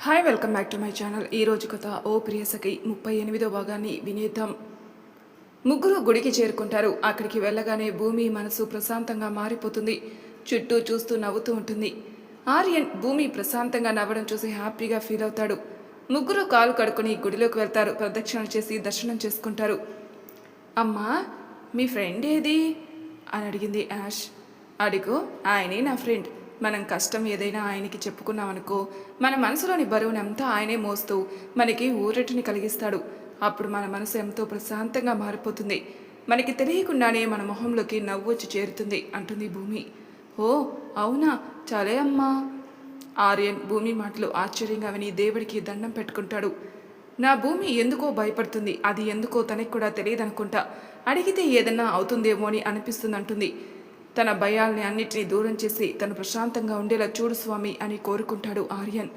Hi welcome back to my channel ఈ రోజు కథ ఓ ప్రియసకి ముప్పై ఎనిమిదో భాగాన్ని వినేద్దాం. ముగ్గురు గుడికి చేరుకుంటారు. అక్కడికి వెళ్ళగానే భూమి మనసు ప్రశాంతంగా మారిపోతుంది. చుట్టూ చూస్తూ నవ్వుతూ ఉంటుంది. ఆర్యన్ భూమి ప్రశాంతంగా నవ్వడం చూసి హ్యాపీగా ఫీల్ అవుతాడు. ముగ్గురు కాలు కడుక్కుని గుడిలోకి వెళ్తారు. ప్రదక్షిణ చేసి దర్శనం చేసుకుంటారు. అమ్మా మీ ఫ్రెండ్ ఏది? అని అడిగింది యాష్. అడుగు ఆయనే నా ఫ్రెండ్. మనం కష్టం ఏదైనా ఆయనకి చెప్పుకున్నామనుకో మన మనసులోని బరువునంతా ఆయనే మోస్తూ మనకి ఊరటిని కలిగిస్తాడు. అప్పుడు మన మనసు ఎంతో ప్రశాంతంగా మారిపోతుంది. మనకి తెలియకుండానే మన మొహంలోకి నవ్వు వచ్చి చేరుతుంది అంటుంది భూమి. ఓ అవునా? చాలే అమ్మా. ఆర్యన్ భూమి మాటలు ఆశ్చర్యంగా విని దేవుడికి దండం పెట్టుకుంటాడు. నా భూమి ఎందుకో భయపడుతుంది? అది ఎందుకో తనకి కూడా తెలియదనుకుంటా. అడిగితే ఏదన్నా అవుతుందేమో అని అనిపిస్తుంది అంటుంది తన భయాల్ని అన్నిటినీ దూరం చేసి తను ప్రశాంతంగా ఉండేలా చూడు స్వామి అని కోరుకుంటాడు ఆర్యన్.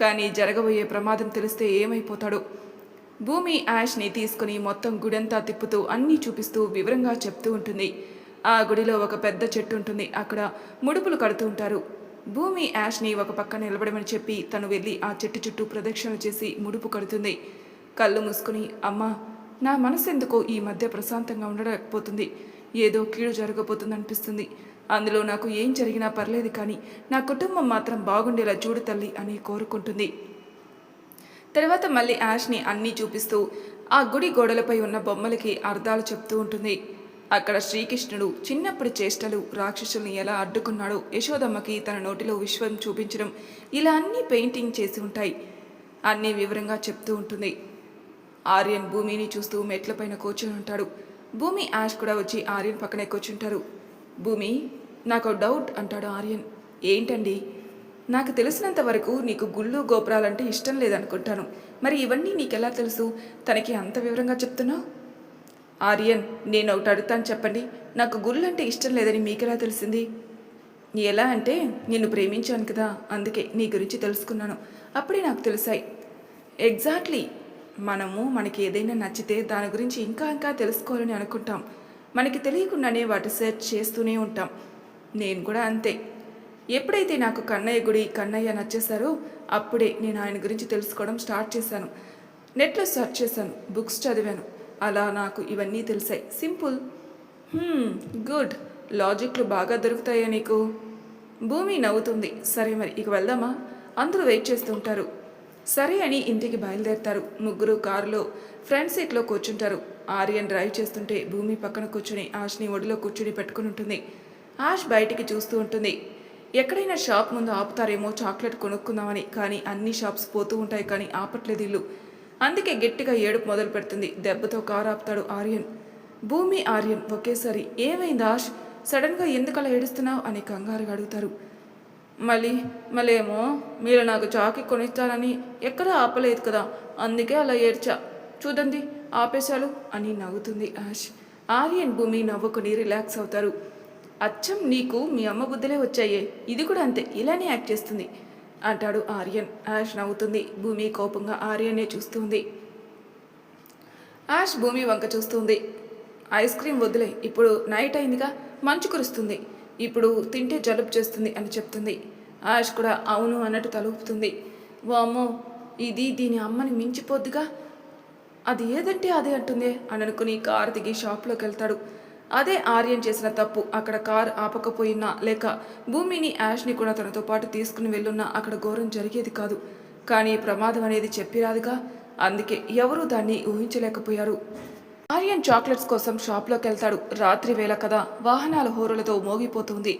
కానీ జరగబోయే ప్రమాదం తెలిస్తే ఏమైపోతాడు? భూమి యాష్ని తీసుకుని మొత్తం గుడంతా తిప్పుతూ అన్నీ చూపిస్తూ వివరంగా చెప్తూ ఉంటుంది. ఆ గుడిలో ఒక పెద్ద చెట్టు ఉంటుంది. అక్కడ ముడుపులు కడుతూ ఉంటారు. భూమి యాష్ని ఒక పక్క నిలబడమని చెప్పి తను వెళ్ళి ఆ చెట్టు చుట్టూ ప్రదక్షిణ చేసి ముడుపు కడుతుంది. కళ్ళు మూసుకుని అమ్మా నా మనసు ఎందుకో ఈ మధ్య ప్రశాంతంగా ఉండలేకపోతుంది? ఏదో కీడు జరగబోతుంది అనిపిస్తుంది అందులో నాకు ఏం జరిగినా పర్లేదు కానీ నా కుటుంబం మాత్రం బాగుండేలా చూడు తల్లి అని కోరుకుంటుంది. తర్వాత మళ్ళీ యాష్ని అన్నీ చూపిస్తూ ఆ గుడి గోడలపై ఉన్న బొమ్మలకి అర్థాలు చెప్తూ ఉంటుంది. అక్కడ శ్రీకృష్ణుడు చిన్నప్పటి చేష్టలు రాక్షసుల్ని ఎలా అడ్డుకున్నాడో యశోదమ్మకి తన నోటిలో విశ్వం చూపించడం ఇలా అన్నీ పెయింటింగ్ చేసి ఉంటాయి. అన్నీ వివరంగా చెప్తూ ఉంటుంది. ఆర్యన్ భూమిని చూస్తూ మెట్లపైన కూర్చొని ఉంటాడు. భూమి యాష్ కూడా వచ్చి ఆర్యన్ పక్కనే కూర్చుంటారు. భూమి నాకు డౌట్ అంటాడు ఆర్యన్. ఏంటండి? నాకు తెలిసినంత వరకు నీకు గుళ్ళు గోపురాలంటే ఇష్టం లేదనుకుంటాను. మరి ఇవన్నీ నీకెలా తెలుసు? తనకి అంత వివరంగా చెప్తున్నావు ఆర్యన్ నేను ఒకటి అడుగుతాను చెప్పండి. నాకు గుళ్ళు అంటే ఇష్టం లేదని మీకెలా తెలిసింది? ఎలా అంటే నిన్ను ప్రేమించాను కదా అందుకే నీ గురించి తెలుసుకున్నాను. అప్పుడే నాకు తెలిసాయి. ఎగ్జాక్ట్లీ మనము మనకి ఏదైనా నచ్చితే దాని గురించి ఇంకా ఇంకా తెలుసుకోవాలని అనుకుంటాం. మనకి తెలియకుండానే వాటి సెర్చ్ చేస్తూనే ఉంటాం. నేను కూడా అంతే. ఎప్పుడైతే నాకు కన్నయ్య గుడి కన్నయ్య నచ్చేశారో అప్పుడే నేను ఆయన గురించి తెలుసుకోవడం స్టార్ట్ చేశాను. నెట్లో సెర్చ్ చేశాను బుక్స్ చదివాను. అలా నాకు ఇవన్నీ తెలిసాయి. సింపుల్. గుడ్. లాజిక్లు బాగా దొరుకుతాయా నీకు? భూమి నవ్వుతుంది. సరే మరి ఇక వెళ్దామా? అందరూ వెయిట్ చేస్తుంటారు సరే అని ఇంటికి బయలుదేరతారు. ముగ్గురు కారులో ఫ్రంట్ సీట్లో కూర్చుంటారు. ఆర్యన్ డ్రైవ్ చేస్తుంటే భూమి పక్కన కూర్చుని ఆష్ని ఒడిలో కూర్చుని పెట్టుకుని ఉంటుంది. ఆష్ బయటికి చూస్తూ ఉంటుంది. ఎక్కడైనా షాప్ ముందు ఆపుతారేమో చాక్లెట్ కొనుక్కుందామని కానీ అన్ని షాప్స్ పోతూ ఉంటాయి కానీ ఆపట్లేదు ఇల్లు. అందుకే గట్టిగా ఏడుపు మొదలు పెడుతుంది. దెబ్బతో కారు ఆపుతాడు ఆర్యన్. భూమి ఆర్యన్ ఒకేసారి ఏమైంది ఆష్? సడన్గా ఎందుకలా ఏడుస్తున్నావు? అని కంగారుగా అడుగుతారు. మళ్ళీ మళ్ళీ ఏమో మీరు నాకు చాకి కొనిస్తారని ఎక్కడా ఆపలేదు కదా అందుకే అలా ఏడ్చా. చూడండి ఆపేశాలు అని నవ్వుతుంది ఆష్. ఆర్యన్ భూమి నవ్వుకుని రిలాక్స్ అవుతారు. అచ్చం నీకు మీ అమ్మ బుద్ధులే వచ్చాయే. ఇది కూడా అంతే ఇలానే యాక్ట్ చేస్తుంది అంటాడు ఆర్యన్. యాష్ నవ్వుతుంది. భూమి కోపంగా ఆర్యనే చూస్తుంది. యాష్ భూమి వంక చూస్తుంది. ఐస్ క్రీమ్ వదిలే ఇప్పుడు నైట్ అయిందిగా మంచు కురుస్తుంది. ఇప్పుడు తింటే జలుబు చేస్తుంది అని చెప్తుంది. యాష్ కూడా అవును అన్నట్టు తలుపుతుంది. వామ్మో ఇది దీని అమ్మని మించిపోద్దిగా? అది ఏదంటే అదే అంటుంది అని అనుకుని కారు దిగి షాప్లోకి వెళ్తాడు. అదే ఆర్యన్ చేసిన తప్పు. అక్కడ కార్ ఆపకపోయినా లేక భూమిని యాష్ని కూడా తనతో పాటు తీసుకుని వెళ్ళున్నా అక్కడ ఘోరం జరిగేది కాదు. కానీ ప్రమాదం అనేది చెప్పిరాదుగా. అందుకే ఎవరూ దాన్ని ఊహించలేకపోయారు. ఆర్యన్ చాక్లెట్స్ కోసం షాప్లోకి వెళ్తాడు. రాత్రి వేళ కదా వాహనాల హోరులతో మోగిపోతుంది.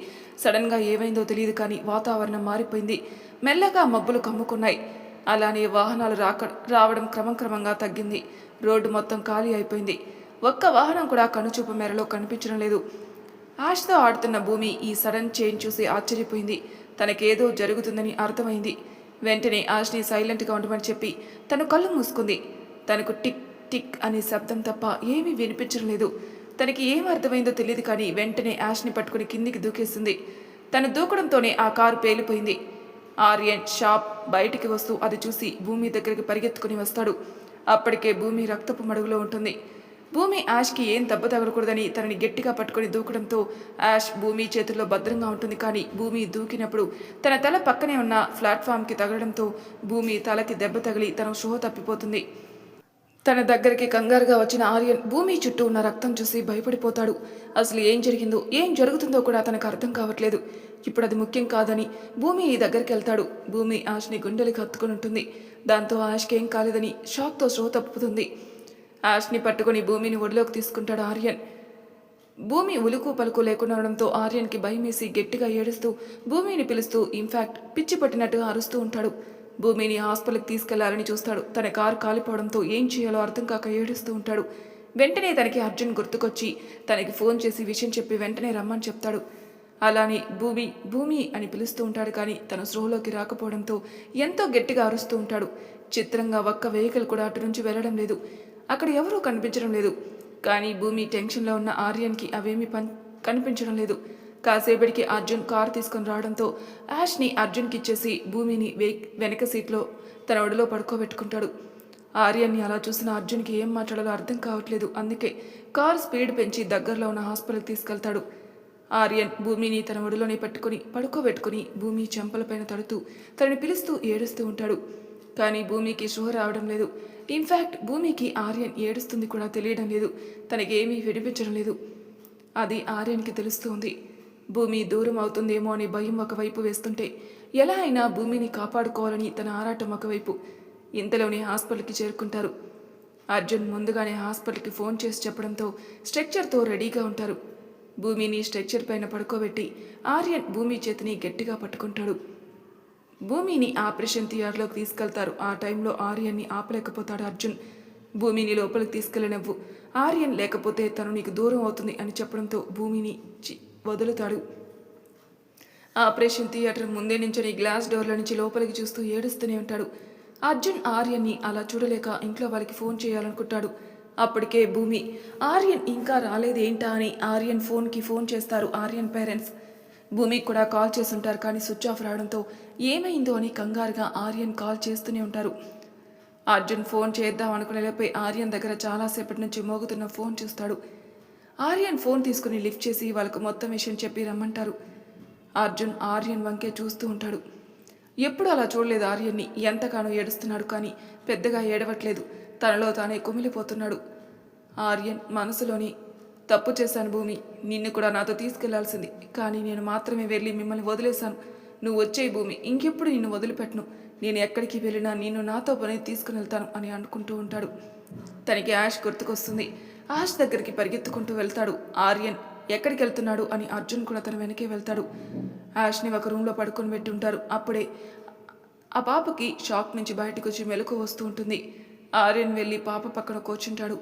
సడన్గా ఏమైందో తెలియదు కానీ వాతావరణం మారిపోయింది. మెల్లగా మబ్బులు కమ్ముకున్నాయి. అలానే వాహనాలు రాక రావడం క్రమం క్రమంగా తగ్గింది. రోడ్డు మొత్తం ఖాళీ అయిపోయింది. ఒక్క వాహనం కూడా కనుచూపు మేరలో కనిపించడం లేదు. ఆశతో ఆడుతున్న భూమి ఈ సడన్ చేంజ్ చూసి ఆశ్చర్యపోయింది. తనకేదో జరుగుతుందని అర్థమైంది. వెంటనే ఆష్ని సైలెంట్గా ఉండమని చెప్పి తను కళ్ళు మూసుకుంది. తనకు టిక్ టిక్ అనే శబ్దం తప్ప ఏమీ వినిపించడం లేదు. తనకి ఏం అర్థమైందో తెలియదు కానీ వెంటనే యాష్ని పట్టుకుని కిందికి దూకేసింది. తను దూకడంతోనే ఆ కారు పేలిపోయింది. ఆర్యన్ షాప్ బయటికి వస్తూ అది చూసి భూమి దగ్గరికి పరిగెత్తుకుని వస్తాడు. అప్పటికే భూమి రక్తపు మడుగులో ఉంటుంది. భూమి యాష్కి ఏం దెబ్బ తగలకూడదని తనని గట్టిగా పట్టుకొని దూకడంతో యాష్ భూమి చేతుల్లో భద్రంగా ఉంటుంది కానీ భూమి దూకినప్పుడు తన తల పక్కనే ఉన్న ప్లాట్ఫామ్కి తగలడంతో భూమి తలకి దెబ్బ తగిలి తన షో తప్పిపోతుంది. తన దగ్గరికి కంగారుగా వచ్చిన ఆర్యన్ భూమి చుట్టూ ఉన్న రక్తం చూసి భయపడిపోతాడు. అసలు ఏం జరిగిందో ఏం జరుగుతుందో కూడా తనకు అర్థం కావట్లేదు. ఇప్పుడు అది ముఖ్యం కాదని భూమి ఈ దగ్గరికి వెళ్తాడు. భూమి ఆష్ని గుండెలకు హత్తుకుని ఉంటుంది. దాంతో ఆష్కి ఏం కాలేదని షాక్తో శ్రో తప్పుతుంది. ఆష్ని పట్టుకొని భూమిని ఒడిలోకి తీసుకుంటాడు ఆర్యన్. భూమి ఉలుకు పలుకు లేకుండా ఉండడంతో ఆర్యన్కి భయమేసి గట్టిగా ఏడుస్తూ భూమిని పిలుస్తూ ఇన్ఫాక్ట్ పిచ్చి పట్టినట్టుగా అరుస్తూ ఉంటాడు. భూమిని హాస్పిటల్కి తీసుకెళ్ళాలని చూస్తాడు. తన కారు కాలిపోవడంతో ఏం చేయాలో అర్థం కాక ఏడుస్తూ ఉంటాడు. వెంటనే తనకి అర్జున్ గుర్తుకొచ్చి తనకి ఫోన్ చేసి విషయం చెప్పి వెంటనే రమ్మని చెప్తాడు. అలానే భూమి భూమి అని పిలుస్తూ ఉంటాడు కానీ తన స్రోలోకి రాకపోవడంతో ఎంతో గట్టిగా అరుస్తూ ఉంటాడు. చిత్రంగా ఒక్క వెహికల్ కూడా అటు నుంచి వెళ్ళడం లేదు. అక్కడ ఎవరూ కనిపించడం లేదు. కానీ భూమి టెన్షన్లో ఉన్న ఆర్యన్కి అవేమీ పని కనిపించడం లేదు. కాసేపటికి అర్జున్ కారు తీసుకొని రావడంతో యాష్ని అర్జున్కి ఇచ్చేసి భూమిని వే వెనక సీట్లో తన ఒడిలో పడుకోబెట్టుకుంటాడు. ఆర్యన్ని అలా చూసిన అర్జున్కి ఏం మాట్లాడాలో అర్థం కావట్లేదు. అందుకే కారు స్పీడ్ పెంచి దగ్గరలో ఉన్న హాస్పిటల్కి తీసుకెళ్తాడు. ఆర్యన్ భూమిని తన ఒడిలోనే పట్టుకుని పడుకోబెట్టుకుని భూమి చెంపలపైన తడుతూ తనని పిలుస్తూ ఏడుస్తూ ఉంటాడు. కానీ భూమికి షుహ రావడం లేదు. ఇన్ఫ్యాక్ట్ భూమికి ఆర్యన్ ఏడుస్తుంది కూడా తెలియడం లేదు. తనకేమీ వినిపించడం లేదు. అది ఆర్యన్కి తెలుస్తుంది భూమి దూరం అవుతుందేమో అని భయం ఒకవైపు వేస్తుంటే ఎలా అయినా భూమిని కాపాడుకోవాలని తన ఆరాటం ఒకవైపు. ఇంతలోనే హాస్పిటల్కి చేరుకుంటారు. అర్జున్ ముందుగానే హాస్పిటల్కి ఫోన్ చేసి చెప్పడంతో స్ట్రక్చర్తో రెడీగా ఉంటారు. భూమిని స్ట్రెక్చర్ పైన పడుకోబెట్టి ఆర్యన్ భూమి చేతిని గట్టిగా పట్టుకుంటాడు. భూమిని ఆపరేషన్ థియేటర్లోకి తీసుకెళ్తారు. ఆ టైంలో ఆర్యన్ని ఆపలేకపోతాడు అర్జున్. భూమిని లోపలికి తీసుకెళ్ళనవ్వు. ఆర్యన్ లేకపోతే తను నీకు దూరం అవుతుంది అని చెప్పడంతో భూమిని చి- వదులుతాడు. ఆపరేషన్ థియేటర్ ముందే నుంచొని గ్లాస్ డోర్ల నుంచి లోపలికి చూస్తూ ఏడుస్తూనే ఉంటాడు. అర్జున్ ఆర్యన్ని అలా చూడలేక ఇంట్లో వాళ్ళకి ఫోన్ చేయాలనుకుంటాడు. అప్పటికే భూమి ఆర్యన్ ఇంకా రాలేదేంటా? అని ఆర్యన్ ఫోన్కి ఫోన్ చేస్తారు ఆర్యన్ పేరెంట్స్. భూమికి కూడా కాల్ చేస్తుంటారు కానీ స్విచ్ ఆఫ్ రావడంతో ఏమైందో అని కంగారుగా ఆర్యన్ కాల్ చేస్తూనే ఉంటారు. అర్జున్ ఫోన్ చేద్దాం అనుకునేలోపై ఆర్యన్ దగ్గర చాలాసేపటి నుంచి మోగుతున్న ఫోన్ చూస్తాడు. ఆర్యన్ ఫోన్ తీసుకుని లిఫ్ట్ చేసి వాళ్ళకు మొత్తం విషయం చెప్పి రమ్మంటారు. అర్జున్ ఆర్యన్ వంకే చూస్తూ ఉంటాడు. ఎప్పుడు అలా చూడలేదు ఆర్యన్ని. ఎంతగానో ఏడుస్తున్నాడు కానీ పెద్దగా ఏడవట్లేదు. తనలో తానే కుమిలిపోతున్నాడు. ఆర్యన్ మనసులోని తప్పు చేశాను భూమి నిన్ను కూడా నాతో తీసుకెళ్ళాల్సింది. కానీ నేను మాత్రమే వెళ్ళి మిమ్మల్ని వదిలేశాను. నువ్వు వచ్చే భూమి. ఇంకెప్పుడు నిన్ను వదిలిపెట్టను. నేను ఎక్కడికి వెళ్ళినా నిన్ను నాతో పని తీసుకుని వెళ్తాను అని అనుకుంటూ ఉంటాడు. తనకి యాష్ గుర్తుకొస్తుంది. ఆష్ దగ్గరికి పరిగెత్తుకుంటూ వెళ్తాడు. ఆర్యన్ ఎక్కడికి వెళ్తున్నాడు అని అర్జున్ కూడా తన వెనకే వెళ్తాడు. యాష్ని ఒక రూమ్లో పడుకొని పెట్టి ఉంటారు అప్పుడే ఆ పాపకి షాక్ నుంచి బయటకు వచ్చి మెలకు వస్తూ ఉంటుంది. ఆర్యన్ వెళ్ళి పాప పక్కన కూర్చుంటాడు.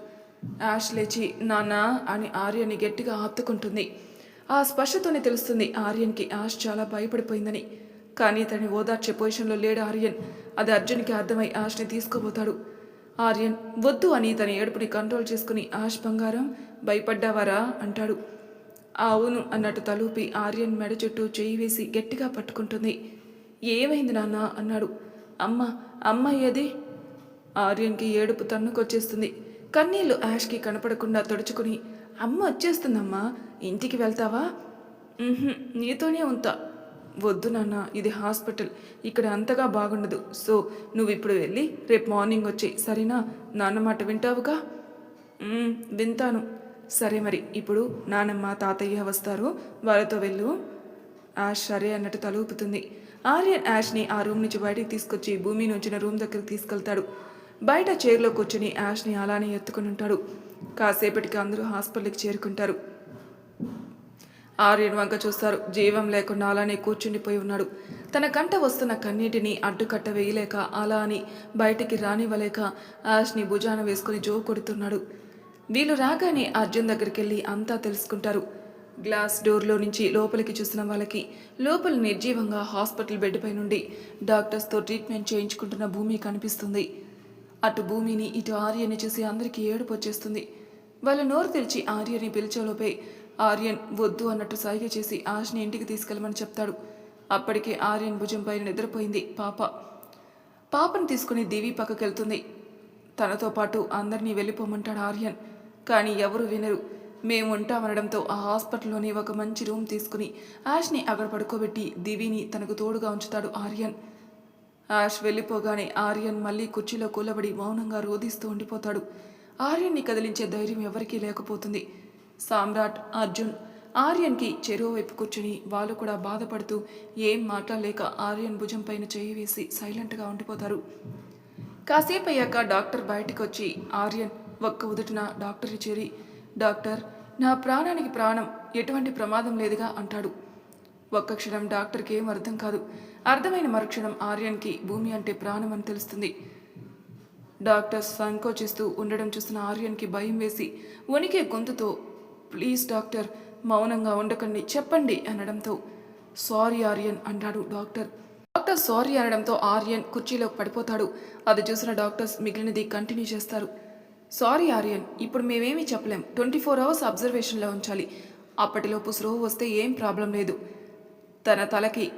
యాష్ లేచి నానా అని ఆర్యన్ని గట్టిగా హత్తుకుంటుంది ఆ స్పర్శతోనే తెలుస్తుంది ఆర్యన్కి యాష్ చాలా భయపడిపోయిందని. కానీ తనని ఓదార్చే పొజిషన్లో లేడు ఆర్యన్. అది అర్జున్కి అర్థమై యాష్ని తీసుకోబోతాడు ఆర్యన్ వద్దు అని తన ఏడుపుని కంట్రోల్ చేసుకుని ఆష్ బంగారం భయపడ్డావారా? అంటాడు. అవును అన్నట్టు తలూపి ఆర్యన్ మెడ చుట్టూ చేయి వేసి గట్టిగా పట్టుకుంటుంది. ఏమైంది నాన్న? అన్నాడు. అమ్మ అమ్మ ఏది? ఆర్యన్కి ఏడుపు తన్నుకొచ్చేస్తుంది. కన్నీళ్ళు యాష్కి కనపడకుండా తుడుచుకుని అమ్మ వచ్చేస్తుందమ్మా ఇంటికి వెళ్తావా? నీతోనే ఉంటా. వద్దు నాన్న ఇది హాస్పిటల్. ఇక్కడ అంతగా బాగుండదు. సో నువ్వు ఇప్పుడు వెళ్ళి రేపు మార్నింగ్ వచ్చి సరేనా? నాన్న మాట వింటావుగా? వింటాను. సరే మరి ఇప్పుడు నానమ్మ తాతయ్య వస్తారు. వాళ్ళతో వెళ్ళు. యాష్ సరే అన్నట్టు తలూపుతుంది ఆర్యన్ యాష్ని ఆ రూమ్ నుంచి బయటికి తీసుకొచ్చి భూమి నుంచిన రూమ్ దగ్గరికి తీసుకెళ్తాడు. బయట చైర్లో కూర్చుని యాష్ని అలానే ఎత్తుకుని ఉంటాడు. కాసేపటికి అందరూ హాస్పిటల్కి చేరుకుంటారు. ఆర్యన్ వంక చూస్తారు. జీవం లేకుండా అలానే కూర్చుండిపోయి ఉన్నాడు. తన కంట వస్తున్న కన్నీటిని అడ్డుకట్ట వేయలేక అలా అని బయటికి రానివ్వలేక ఆష్ని భుజాన వేసుకుని జో కొడుతున్నాడు. వీళ్ళు రాగానే అర్జున్ దగ్గరికి వెళ్ళి అంతా తెలుసుకుంటారు. గ్లాస్ డోర్లో నుంచి లోపలికి చూసిన వాళ్ళకి లోపల నిర్జీవంగా హాస్పిటల్ బెడ్పై నుండి డాక్టర్స్తో ట్రీట్మెంట్ చేయించుకుంటున్న భూమి కనిపిస్తుంది. అటు భూమిని ఇటు ఆర్యని చూసి అందరికీ ఏడుపు వచ్చేస్తుంది వాళ్ళ నోరు తెరిచి ఆర్యని పిలిచేలోపే ఆర్యన్ వద్దు అన్నట్టు సైగ చేసి ఆష్ని ఇంటికి తీసుకెళ్ళమని చెప్తాడు. అప్పటికే ఆర్యన్ భుజంపై నిద్రపోయింది. పాప. పాపను తీసుకుని దివి పక్కకెళ్తుంది. తనతో పాటు అందరినీ వెళ్ళిపోమంటాడు ఆర్యన్. కానీ ఎవరు వినరు. మేము ఉంటామనడంతో ఆ హాస్పిటల్లోనే ఒక మంచి రూమ్ తీసుకుని యాష్ని అక్కడ పడుకోబెట్టి దివిని తనకు తోడుగా ఉంచుతాడు ఆర్యన్. యాష్ వెళ్ళిపోగానే ఆర్యన్ మళ్ళీ కుర్చీలో కూలబడి మౌనంగా రోధిస్తూ ఉండిపోతాడు. ఆర్యన్ని కదిలించే ధైర్యం ఎవరికీ లేకపోతుంది. సామ్రాట్ అర్జున్. ఆర్యన్కి చెరువు వైపు కూర్చుని వాళ్ళు కూడా బాధపడుతూ ఏం మాట్లాడలేక ఆర్యన్ భుజం పైన చేయి వేసి సైలెంట్గా ఉండిపోతారు. కాసేపు అయ్యాక డాక్టర్ బయటకు వచ్చి ఆర్యన్ ఒక్క ఉదుటిన డాక్టర్ చేరి డాక్టర్ నా ప్రాణానికి ప్రాణం ఎటువంటి ప్రమాదం లేదుగా అంటాడు. ఒక్క క్షణం డాక్టర్కి ఏం అర్థం కాదు. అర్థమైన మరుక్షణం ఆర్యన్కి భూమి అంటే ప్రాణం అని తెలుస్తుంది. డాక్టర్ సంకోచిస్తూ ఉండడం చూసిన ఆర్యన్కి భయం వేసి ఉనికి గొంతుతో ప్లీజ్ డాక్టర్ మౌనంగా ఉండకండి చెప్పండి అనడంతో సారీ ఆర్యన్ అంటాడు డాక్టర్. డాక్టర్ సారీ అనడంతో ఆర్యన్ కుర్చీలో పడిపోతాడు. అది చూసిన డాక్టర్స్ మిగిలినది కంటిన్యూ చేస్తారు. సారీ ఆర్యన్ ఇప్పుడు మేమేమీ చెప్పలేం. ట్వంటీ ఫోర్ అవర్స్ అబ్జర్వేషన్లో ఉంచాలి. అప్పటిలోపు స్లో వస్తే ఏం ప్రాబ్లం లేదు. తన తలకి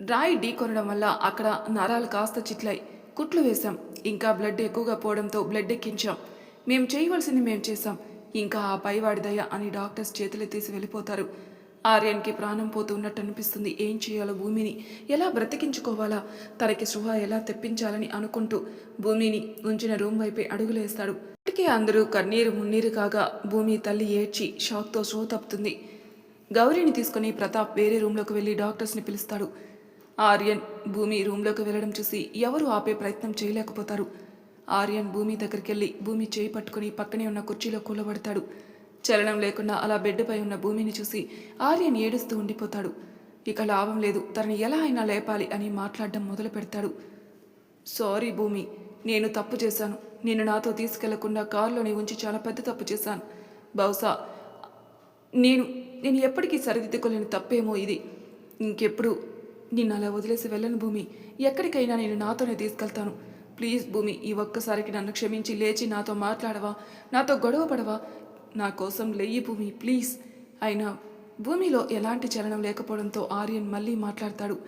రాయి ఢీ కొనడం వల్ల అక్కడ నరాలు కాస్త చిట్లాయి. కుట్లు వేశాం. ఇంకా బ్లడ్ ఎక్కువగా పోవడంతో బ్లడ్ ఎక్కించాం. మేము చేయవలసింది మేము చేశాం. ఇంకా ఆ పైవాడి దయ అని డాక్టర్స్ చేతులెత్తేసి వెళ్ళిపోతారు. ఆర్యన్కి ప్రాణం పోతున్నట్టు అనిపిస్తుంది ఏం చేయాలో భూమిని? ఎలా బ్రతికించుకోవాలా? తనకి శుభ ఎలా తెప్పించాలని అనుకుంటూ భూమిని ఉంచిన రూమ్ వైపే అడుగులేస్తాడు. ఇప్పటికే అందరూ కన్నీరు మున్నీరు కాగా భూమి తల్లి ఏడ్చి షాక్తో షో తప్పుతుంది. గౌరీని తీసుకుని ప్రతాప్ వేరే రూమ్లోకి వెళ్ళి డాక్టర్స్ని పిలుస్తాడు. ఆర్యన్ భూమి రూమ్లోకి వెళ్ళడం చూసి ఎవరు ఆపే ప్రయత్నం చేయలేకపోతారు. ఆర్యన్ భూమి దగ్గరికి వెళ్ళి భూమి చేయి పట్టుకుని పక్కనే ఉన్న కుర్చీలో కూలబడతాడు. చలనం లేకుండా అలా బెడ్పై ఉన్న భూమిని చూసి ఆర్యన్ ఏడుస్తూ ఉండిపోతాడు. ఇక లాభం లేదు తనని ఎలా అయినా లేపాలి అని మాట్లాడడం మొదలు పెడతాడు. సారీ భూమి నేను తప్పు చేశాను. నేను నాతో తీసుకెళ్ళకుండా కారులోనే ఉంచి చాలా పెద్ద తప్పు చేశాను. బహుశా నేను నేను ఎప్పటికీ సరిదిద్దుకోలేని తప్పేమో ఇది. ఇంకెప్పుడు? నిన్ను అలా వదిలేసి వెళ్ళను భూమి. ఎక్కడికైనా నేను నాతోనే తీసుకెళ్తాను. ప్లీజ్ భూమి ఈ ఒక్కసారికి నన్ను క్షమించి లేచి నాతో మాట్లాడవా? నాతో గొడవ పడవా? నా కోసం లేయి భూమి ప్లీజ్. అయినా భూమిలో ఎలాంటి చలనం లేకపోవడంతో ఆర్యన్ మళ్ళీ మాట్లాడతాడు.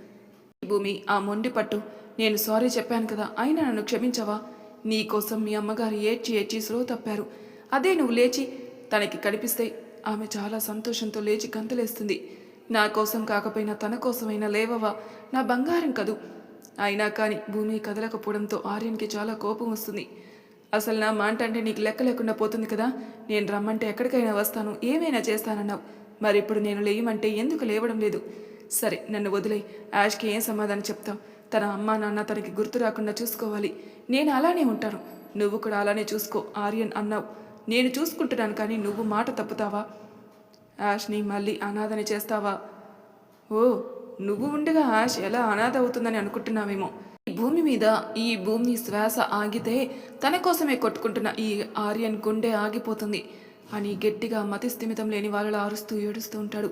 భూమి ఆ మొండి పట్టు నేను సారీ చెప్పాను కదా అయినా నన్ను క్షమించవా? నీ కోసం మీ అమ్మగారు ఏడ్చి ఏడ్చి స్లో తప్పారు. అదే నువ్వు లేచి తనకి కనిపిస్తే ఆమె చాలా సంతోషంతో లేచి గంతలేస్తుంది. నా కోసం కాకపోయినా తన కోసమైనా లేవవా? నా బంగారం కదూ? అయినా కానీ భూమి కదలకపోవడంతో ఆర్యన్కి చాలా కోపం వస్తుంది. అసలు నా మాట అంటే నీకు లెక్క లేకుండా పోతుంది కదా? నేను రమ్మంటే ఎక్కడికైనా వస్తాను ఏమైనా చేస్తానన్నావు. మరి ఇప్పుడు నేను లేయమంటే ఎందుకు లేవడం లేదు? సరే నన్ను వదిలే యాష్కి ఏం సమాధానం చెప్తావు? తన అమ్మ నాన్న తనకి గుర్తు రాకుండా చూసుకోవాలి. నేను అలానే ఉంటాను. నువ్వు కూడా అలానే చూసుకో ఆర్యన్ అన్నావు. నేను చూసుకుంటున్నాను కానీ నువ్వు మాట తప్పుతావా? యాష్ని మళ్ళీ అనాథని చేస్తావా? ఓ నువ్వు ఉండగా ఆష్ ఎలా అనాథ అవుతుందని అనుకుంటున్నావేమో? ఈ భూమి మీద ఈ భూమి శ్వాస ఆగితే తన కోసమే కొట్టుకుంటున్న ఈ ఆర్యన్ గుండె ఆగిపోతుంది. అని గట్టిగా మతి స్థిమితం లేని వాళ్ళలా అరుస్తూ ఏడుస్తూ ఉంటాడు.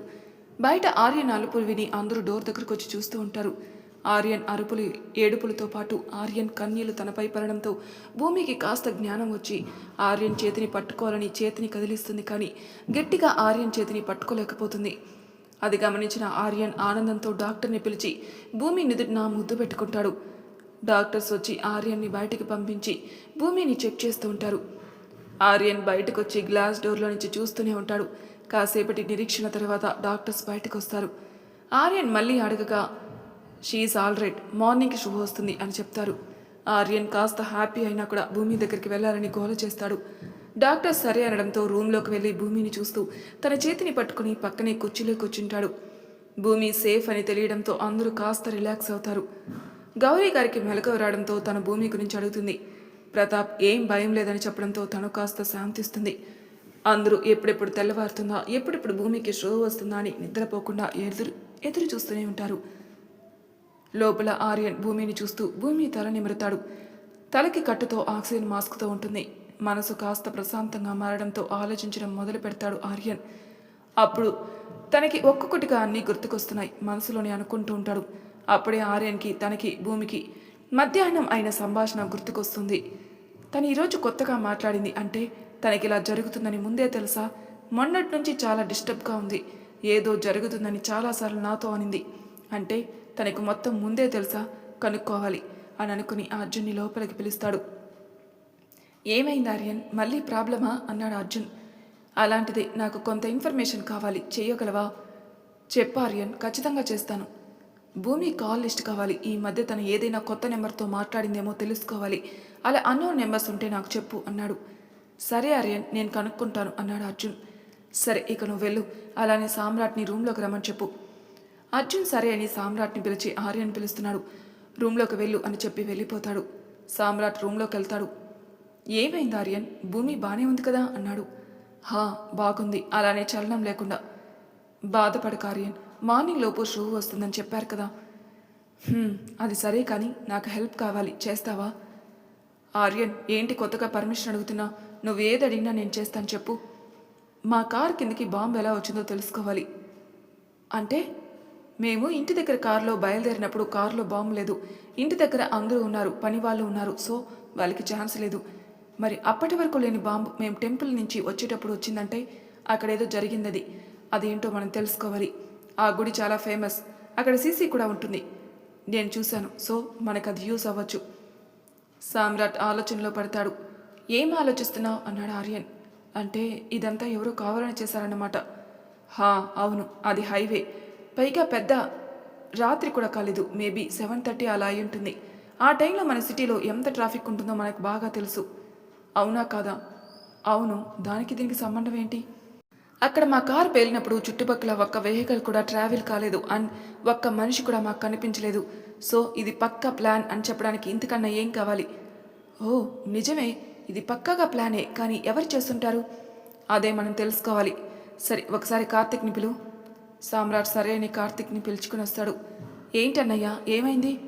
బయట ఆర్యన్ అలుపులు విని అందరూ డోర్ దగ్గరకు వచ్చి చూస్తూ ఉంటారు. ఆర్యన్ అరుపులు ఏడుపులతో పాటు ఆర్యన్ కన్నీళ్ళు తనపై పడడంతో భూమికి కాస్త జ్ఞానం వచ్చి ఆర్యన్ చేతిని పట్టుకోవాలని చేతిని కదిలిస్తుంది కానీ గట్టిగా ఆర్యన్ చేతిని పట్టుకోలేకపోతుంది. అది గమనించిన ఆర్యన్ ఆనందంతో డాక్టర్ని పిలిచి భూమి నిదుటిన ముద్దు పెట్టుకుంటాడు. డాక్టర్స్ వచ్చి ఆర్యన్ని బయటికి పంపించి భూమిని చెక్ చేస్తూ ఉంటారు. ఆర్యన్ బయటకు వచ్చి గ్లాస్ డోర్లో నుంచి చూస్తూనే ఉంటాడు. కాసేపటి నిరీక్షణ తర్వాత డాక్టర్స్ బయటకు వస్తారు ఆర్యన్ మళ్ళీ అడగగా షీఈస్ ఆల్ రైట్ మార్నింగ్కి శుభ వస్తుంది అని చెప్తారు. ఆర్యన్ కాస్త హ్యాపీ అయినా కూడా భూమి దగ్గరికి వెళ్ళాలని గోల చేస్తాడు. డాక్టర్ సరే అనడంతో రూమ్లోకి వెళ్ళి భూమిని చూస్తూ తన చేతిని పట్టుకుని పక్కనే కుర్చీలో కూర్చుంటాడు. భూమి సేఫ్ అని తెలియడంతో అందరూ కాస్త రిలాక్స్ అవుతారు. గౌరీ గారికి మెలకువ రావడంతో తన భూమి గురించి అడుగుతుంది. ప్రతాప్ ఏం భయం లేదని చెప్పడంతో తను కాస్త శాంతిస్తుంది. అందరూ ఎప్పుడెప్పుడు తెల్లవారుతుందా ఎప్పుడెప్పుడు భూమికి షో వస్తుందా అని నిద్రపోకుండా ఎదురు ఎదురు చూస్తూనే ఉంటారు. లోపల ఆర్యన్ భూమిని చూస్తూ భూమి తల నిమురుతాడు. తలకి కట్టుతో ఆక్సిజన్ మాస్క్తో ఉంటుంది. మనసు కాస్త ప్రశాంతంగా మారడంతో ఆలోచించడం మొదలు పెడతాడు ఆర్యన్. అప్పుడు తనకి ఒక్కొక్కటిగా అన్నీ గుర్తుకొస్తున్నాయి మనసులోనే అనుకుంటూ ఉంటాడు. అప్పుడే ఆర్యన్కి తనకి భూమికి మధ్యాహ్నం అయిన సంభాషణ గుర్తుకొస్తుంది. తను ఈరోజు కొత్తగా మాట్లాడింది అంటే తనకి ఇలా జరుగుతుందని ముందే తెలుసా? మొన్నటి నుంచి చాలా డిస్టర్బ్గా ఉంది. ఏదో జరుగుతుందని చాలాసార్లు నాతో అనింది. అంటే తనకు మొత్తం ముందే తెలుసా? కనుక్కోవాలి అని అనుకుని అర్జున్ని లోపలికి పిలుస్తాడు. ఏమైంది ఆర్యన్? మళ్ళీ ప్రాబ్లమా? అన్నాడు అర్జున్. అలాంటిది నాకు కొంత ఇన్ఫర్మేషన్ కావాలి. చేయగలవా చెప్పు ఆర్యన్. ఖచ్చితంగా చేస్తాను. భూమి కాల్ లిస్ట్ కావాలి. ఈ మధ్య తను ఏదైనా కొత్త నెంబర్తో మాట్లాడిందేమో తెలుసుకోవాలి. అలా అన్నో నెంబర్స్ ఉంటే నాకు చెప్పు అన్నాడు. సరే ఆర్యన్ నేను కనుక్కుంటాను అన్నాడు అర్జున్. సరే ఇక నువ్వు వెళ్ళు. అలానే సామ్రాట్ని రూమ్లోకి రమ్మని చెప్పు. అర్జున్ సరే అని సామ్రాట్ని పిలిచి ఆర్యన్ పిలుస్తున్నాడు. రూమ్లోకి వెళ్ళు అని చెప్పి వెళ్ళిపోతాడు. సామ్రాట్ రూమ్లోకి వెళ్తాడు. ఏమైంది ఆర్యన్? భూమి బాగానే ఉంది కదా అన్నాడు. హా బాగుంది. అలానే చలనం లేకుండా. బాధపడక ఆర్యన్. మార్నింగ్ లోపు షూ వస్తుందని చెప్పారు కదా. అది సరే కానీ నాకు హెల్ప్ కావాలి. చేస్తావా? ఆర్యన్ ఏంటి కొత్తగా పర్మిషన్ అడుగుతున్నా? నువ్వు ఏది అడిగినా నేను చేస్తాను చెప్పు. మా కార్ కిందకి బాంబు ఎలా వచ్చిందో తెలుసుకోవాలి. అంటే మేము ఇంటి దగ్గర కారులో బయలుదేరినప్పుడు కారులో బాంబు లేదు. ఇంటి దగ్గర అందరూ ఉన్నారు పని వాళ్ళు ఉన్నారు. సో వాళ్ళకి ఛాన్స్ లేదు. మరి అప్పటి వరకు లేని బాంబు మేము టెంపుల్ నుంచి వచ్చేటప్పుడు వచ్చిందంటే అక్కడ ఏదో జరిగిందది. అదేంటో మనం తెలుసుకోవాలి. ఆ గుడి చాలా ఫేమస్. అక్కడ సీసీ కూడా ఉంటుంది. నేను చూశాను. సో మనకు అది యూస్ అవ్వచ్చు. సామ్రాట్ ఆలోచనలో పడతాడు. ఏం ఆలోచిస్తున్నావు? అన్నాడు ఆర్యన్. అంటే ఇదంతా ఎవరో కావాలని చేశారన్నమాట. హా అవును. అది హైవే. పైగా పెద్ద రాత్రి కూడా కాలేదు. మేబీ సెవెన్ థర్టీ అలా అయి ఉంటుంది. ఆ టైంలో మన సిటీలో ఎంత ట్రాఫిక్ ఉంటుందో మనకు బాగా తెలుసు. అవునా కాదా? అవును. దానికి దీనికి సంబంధం ఏంటి? అక్కడ మా కారు పేలినప్పుడు చుట్టుపక్కల ఒక్క వెహికల్ కూడా ట్రావెల్ కాలేదు. అండ్ ఒక్క మనిషి కూడా మాకు కనిపించలేదు. సో ఇది పక్కా ప్లాన్ అని చెప్పడానికి ఇంతకన్నా ఏం కావాలి? ఓ నిజమే. ఇది పక్కాగా ప్లానే. కానీ ఎవరు చేస్తుంటారు? అదే మనం తెలుసుకోవాలి. సరే ఒకసారి కార్తిక్ని పిలు. సామ్రాట్ సరే అని కార్తిక్ని పిలుచుకుని వస్తాడు. ఏంటన్నయ్యా? ఏమైంది?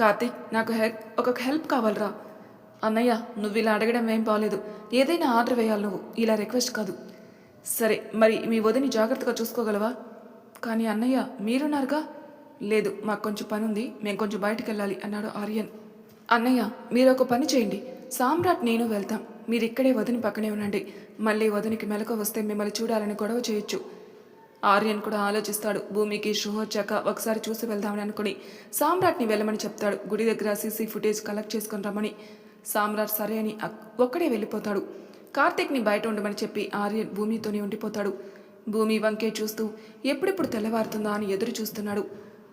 కార్తిక్ నాకు హెల్ప్ ఒక హెల్ప్ కావాలరా. అన్నయ్య నువ్వు ఇలా అడగడం ఏం బాగలేదు ఏదైనా ఆర్డర్ వేయాలి నువ్వు. ఇలా రిక్వెస్ట్ కాదు. సరే మరి మీ వదిని జాగ్రత్తగా చూసుకోగలవా? కానీ అన్నయ్య మీరున్నారుగా? లేదు మాకు కొంచెం పని ఉంది. మేము కొంచెం బయటకు వెళ్ళాలి అన్నాడు ఆర్యన్. అన్నయ్య మీరు ఒక పని చేయండి. సామ్రాట్ నేను వెళ్తాం. మీరు ఇక్కడే వదిని పక్కనే ఉండండి. మళ్ళీ వదినికి మెలకు వస్తే మిమ్మల్ని చూడాలని గొడవ చేయొచ్చు. ఆర్యన్ కూడా ఆలోచిస్తాడు. భూమికి షో వచ్చాక ఒకసారి చూసి వెళ్దామని అనుకుని సామ్రాట్ని వెళ్ళమని చెప్తాడు. గుడి దగ్గర సీసీ ఫుటేజ్ కలెక్ట్ చేసుకొని రమ్మని. సామ్రాట్ సరే అని ఒక్కడే వెళ్ళిపోతాడు. కార్తీక్ని బయట ఉండమని చెప్పి ఆర్యన్ భూమితోనే ఉండిపోతాడు. భూమి వంకే చూస్తూ ఎప్పుడెప్పుడు తెల్లవారుతుందా అని ఎదురు చూస్తున్నాడు.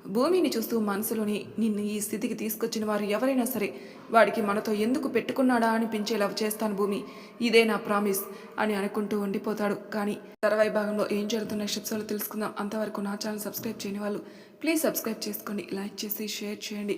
భూమిని చూస్తూ మనసులోని నిన్ను ఈ స్థితికి తీసుకొచ్చిన వారు ఎవరైనా సరే వాడికి మనతో ఎందుకు పెట్టుకున్నాడా అనిపించేలా చేస్తాను భూమి. ఇదే నా ప్రామిస్ అని అనుకుంటూ ఉండిపోతాడు. కానీ తర్వాయి భాగంలో ఏం జరుగుతున్న షిప్స్లో తెలుసుకుందాం. అంతవరకు నా ఛానల్ సబ్స్క్రైబ్ చేయని వాళ్ళు ప్లీజ్ సబ్స్క్రైబ్ చేసుకోండి లైక్ చేసి షేర్ చేయండి.